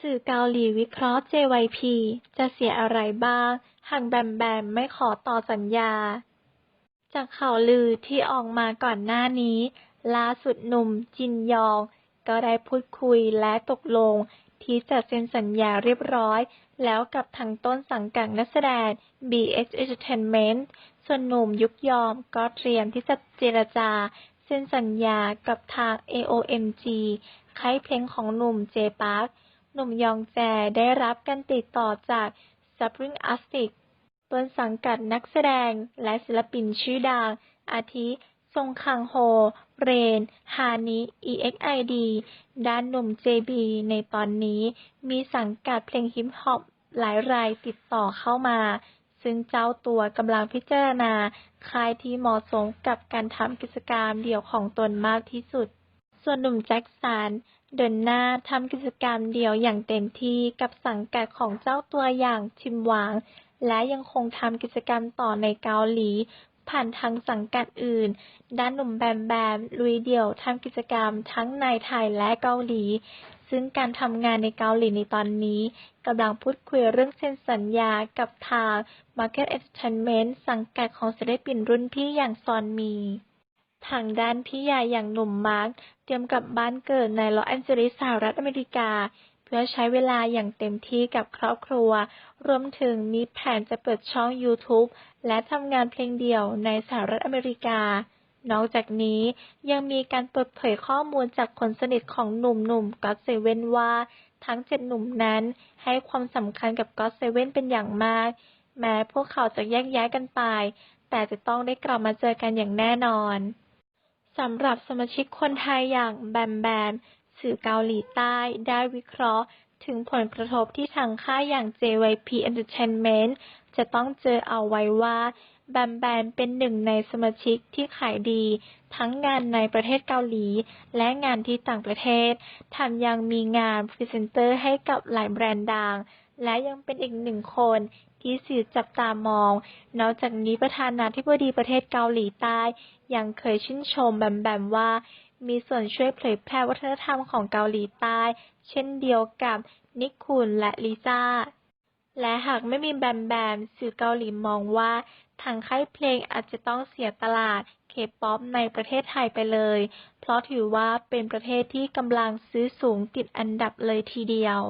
สื่อเกาหลีวิเคราะห์ JYP จะเสียอะไรบ้าง หากแบมแบมไม่ขอต่อสัญญา จากข่าวลือที่ออกมาก่อนหน้านี้ ล่าสุดหนุ่มจินยอง ก็ได้พูดคุยและตกลง ที่จะเซ็นสัญญาเรียบร้อย แล้วกับทางต้นสังกัดนักแสดง BX Entertainment ส่วนหนุ่มยุกยอมก็เตรียมที่จะเจรจาเซ็นสัญญากับทาง AOMG ค่ายเพลงของหนุ่มเจปาร์ค หนุ่มยองแจได้รับการติดต่อจาก Spring Arctic ต้นสังกัดนักแสดงและศิลปินชื่อดัง อาทิซงคังโฮ เรน ฮานิ EXID ด้านหนุ่ม JB ในตอนนี้มีสังกัดเพลงฮิปฮอปหลายรายติดต่อเข้ามา ซึ่งเจ้าตัวกำลังพิจารณาค่ายที่เหมาะสมกับการทำกิจกรรมเดี่ยวของตนมากที่สุด ส่วนหนุ่มแจ็คสันเดินหน้าทำกิจกรรมเดี่ยวอย่างเต็มที่กับสังกัดของเจ้าตัวอย่างชิมหวาง และยังคงทำกิจกรรมต่อในเกาหลี ผ่านทางสังกัดอื่น ด้านหนุ่มแบมแบมลุยเดี่ยวทำกิจกรรมทั้งในไทยและเกาหลี ซึ่งการทำงานในเกาหลีในตอนนี้กำลังพูดคุยเรื่องเซ็นสัญญากับทาง Market Entertainment สังกัดของศิลปินรุ่นพี่อย่างซอนมี ทางด้านพี่ใหญ่อย่างหนุ่มมาร์คเตรียมกลับบ้านเกิดในลอสแอนเจลิสสหรัฐอเมริกา เพื่อใช้เวลาอย่างเต็มที่กับครอบครัว รวมถึงมีแผนจะเปิดช่อง YouTube และทำงานเพลงเดี่ยวในสหรัฐอเมริกานอกจากนี้ยังมีการเปิดเผยข้อมูลจากคนสนิทของหนุ่มๆก็อตเซเว่นว่าทั้งเจ็ดหนุ่มนั้นให้ความสำคัญกับก็อตเซเว่นเป็นอย่างมาก แม้พวกเขาจะแยกย้ายกันไป แต่จะต้องได้กลับมาเจอกันอย่างแน่นอน สำหรับสมาชิกคนไทยอย่างแบมแบม สื่อเกาหลีใต้ได้วิเคราะห์ ถึงผลกระทบที่ทางค่ายอย่าง JYP Entertainment จะต้องเจอเอาไว้ว่า แบมแบมเป็นหนึ่งในสมาชิกที่ขายดี ทั้งงานในประเทศเกาหลี และงานที่ต่างประเทศแถมยังมีงานพรีเซนเตอร์ให้กับหลายแบรนด์ดัง และยังเป็นอีกหนึ่งคนที่สื่อจับตามอง นอกจากนี้ประธานาธิบดีประเทศเกาหลีใต้ ยังเคยชื่นชมแบมแบมว่า มีส่วนช่วยเผยแพร่วัฒนธรรมของเกาหลีใต้ เช่นเดียวกับนิคุนและลิซ่า และหากไม่มีแบมแบมสื่อเกาหลีมองว่าทางค่ายเพลงอาจจะต้องเสียตลาดเคป๊อปในประเทศไทยไปเลย เพราะถือว่าเป็นประเทศที่กำลังซื้อสูงติดอันดับเลยทีเดียว